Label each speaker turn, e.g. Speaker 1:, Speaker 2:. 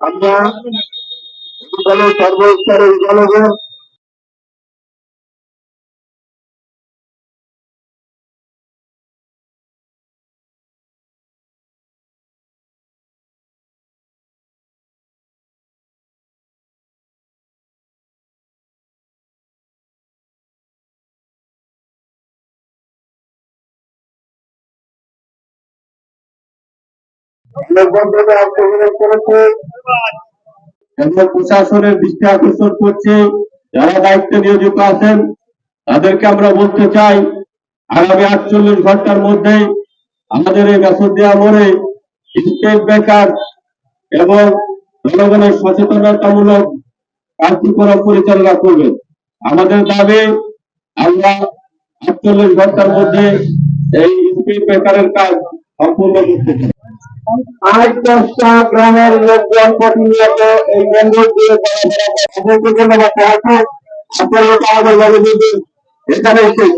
Speaker 1: আমরা দলের সর্বস্তরের জনগণ প্রশাসনের দৃষ্টি আকর্ষণ করছে, যারা দায়িত্বে নিয়োজিত আছেন, তাদেরকে আমরা বলতে চাই, আগামী আটচল্লিশ ঘণ্টার মধ্যে আমাদের এই মেসোদিয়া মোড়ে স্টেট বেকার এবং জনগণের সচেতনতামূলক কার্যক্রম পরিচালনা করবে। আমাদের দাবি, আমরা আটচল্লিশ ঘণ্টার মধ্যে এই স্টেট বেকারের কাজ সম্পূর্ণ করতে চাই। আজ দশটা গ্রামের লোকজন প্রতিনিয়ত এই কেন্দ্র দিয়ে চলাফেরা করে। আপনাদেরকে ধন্যবাদ সবাইকে। আপনারা আমাদের লগে দিন। এখানে শেষ